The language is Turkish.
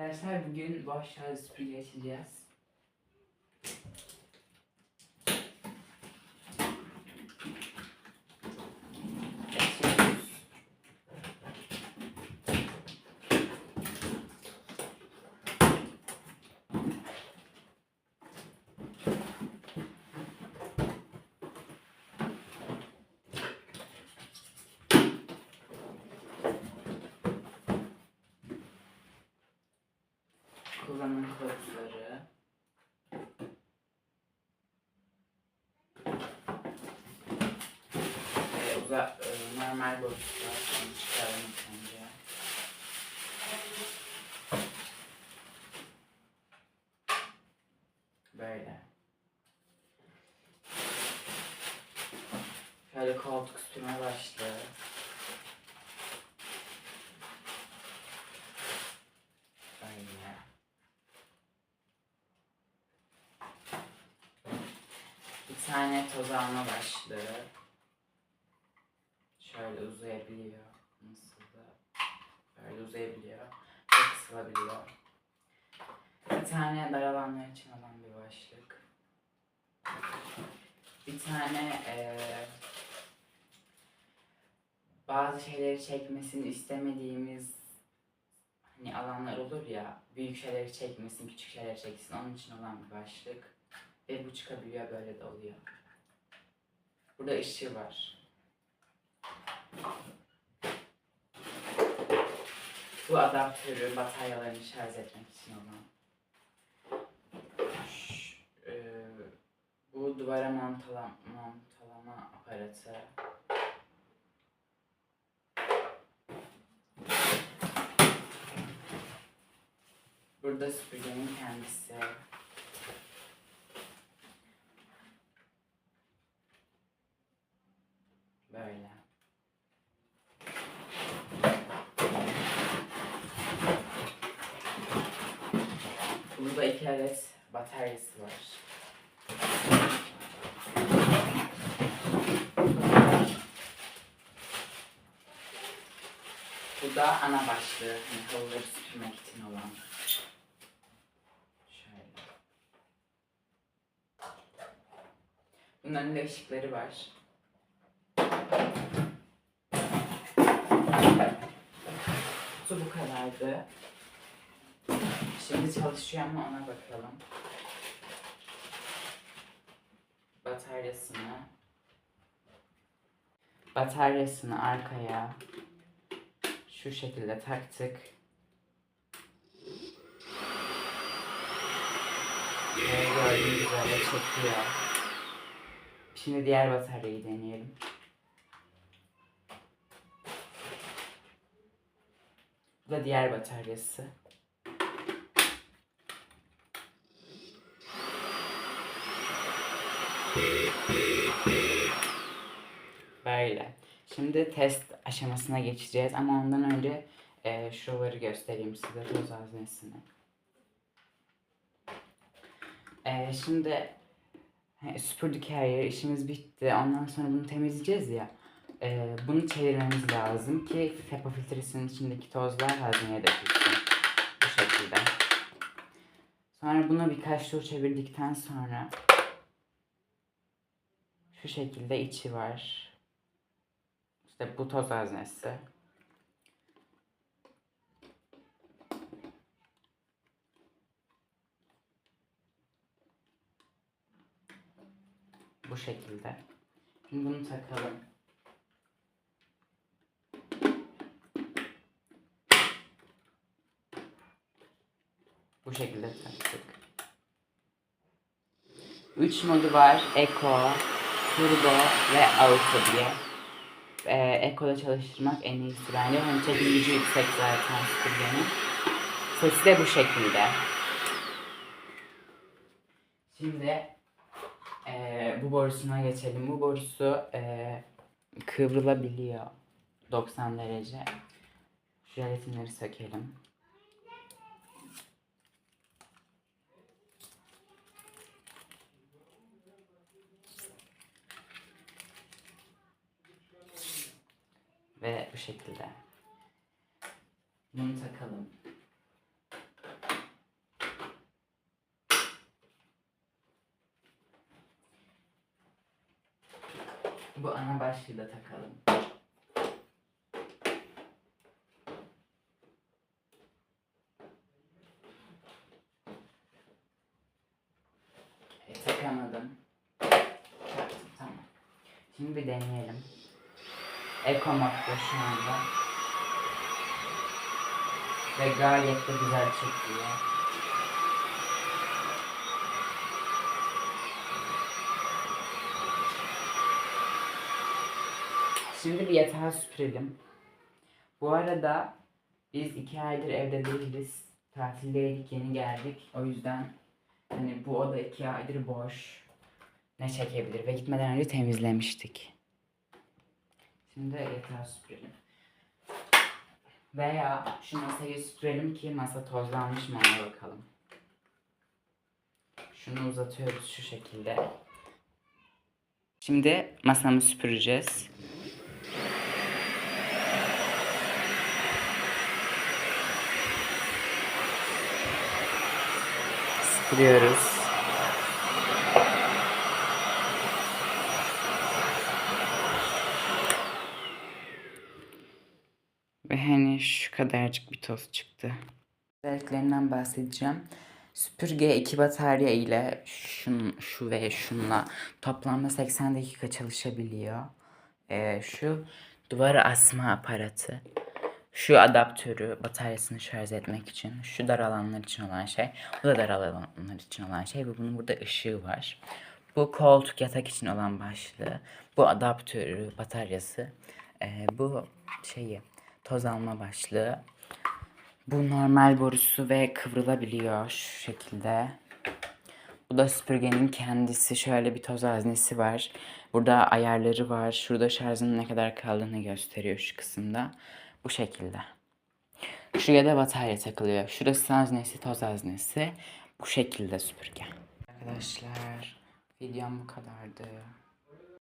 Arkadaşlar bugün boş şarj süpürge. Kullanım kılavuzları. Ee, uza, e, normal boyutlar. Onu çıkaralım önce. Böyle. Şöyle koltuk süpürme başlığı. Böyle. Bir tane toz alma başlığı. Şöyle uzayabiliyor. Nasıl da böyle uzayabiliyor. Ve kısılabiliyor. Bir tane dar için olan bir başlık. Bir tane eee bazı şeyleri çekmesini istemediğimiz hani alanlar olur ya büyük şeyleri çekmesin küçük şeyleri çeksin onun için olan bir başlık ve bu çıkabiliyor böyle de oluyor. Burada ışığı var. Bu adaptörü bataryalarını şarj etmek için olan. Eee, bu duvara montalama, montalama aparatı. Burada süpürgenin kendisi. Böyle. Adet bataryası var. Bu da ana başlığı. Hani halıları süpürmek için olan. Şöyle. Bunların da ışıkları var. Kutu bu kadardı. Şimdi çalışıyor ama ona bakalım. Bataryasını bataryasını arkaya şu şekilde taktık. Ve gördüğünüz üzere çekiyor. Şimdi diğer bataryayı deneyelim. Bu da diğer bataryası. Böyle. Şimdi test aşamasına geçeceğiz ama ondan önce e, şuraları göstereyim size toz haznesini. E, şimdi he, süpürdük her yeri, işimiz bitti. Ondan sonra bunu temizleyeceğiz ya. E, bunu çevirmemiz lazım ki HEPA filtresinin içindeki tozlar hazneye dökülsün. Bu şekilde. Sonra bunu birkaç tur çevirdikten sonra şu şekilde içi var. İşte bu toz haznesi. Bu şekilde. Şimdi bunu takalım. Bu şekilde taktık. 3 modu var. Eco, Turbo ve Auto diye. Ee, Eco'da çalıştırmak en iyisi bence. Hani çekim gücü yüksek zaten süpürgenin. Sesi de bu şekilde. Şimdi eee, bu borusuna geçelim. Bu borusu eee, kıvrılabiliyor 90 derece. Jelatinleri sökelim. Ve bu şekilde. Bunu takalım. Bu ana başlığı da takalım. E. Tamam. Şimdi bir deneyelim. Eko modda şu anda. Ve gayet de güzel çekiyor. Şimdi bir yatağı süpürelim. Bu arada biz iki aydır evde değiliz. Tatildeydik, yeni geldik. O yüzden hani bu oda iki aydır boş. Ne çekebilir ve gitmeden önce temizlemiştik. Şimdi yatağı süpürelim. Veya şu masayı süpürelim ki masa tozlanmış mı ona bakalım. Şunu uzatıyoruz şu şekilde. Şimdi masamı süpüreceğiz. Süpürüyoruz. Ve hani şu kadarcık bir toz çıktı. Özelliklerinden bahsedeceğim. Süpürge iki batarya ile şun, şu ve şunla toplamda 80 dakika çalışabiliyor. Ee, şu duvara asma aparatı. Şu adaptörü bataryasını şarj etmek için. Şu dar alanlar için olan şey. Bu da dar alanlar için olan şey. Ve bunun burada ışığı var. Bu koltuk yatak için olan başlığı. Bu adaptörü, bataryası. Ee, bu şeyi toz alma başlığı. Bu normal borusu ve kıvrılabiliyor şu şekilde. Bu da süpürgenin kendisi. Şöyle bir toz haznesi var. Burada ayarları var. Şurada şarjının ne kadar kaldığını gösteriyor şu kısımda. Bu şekilde. Şuraya da batarya takılıyor. Şurası haznesi, toz haznesi. Bu şekilde süpürge. Arkadaşlar videom bu kadardı.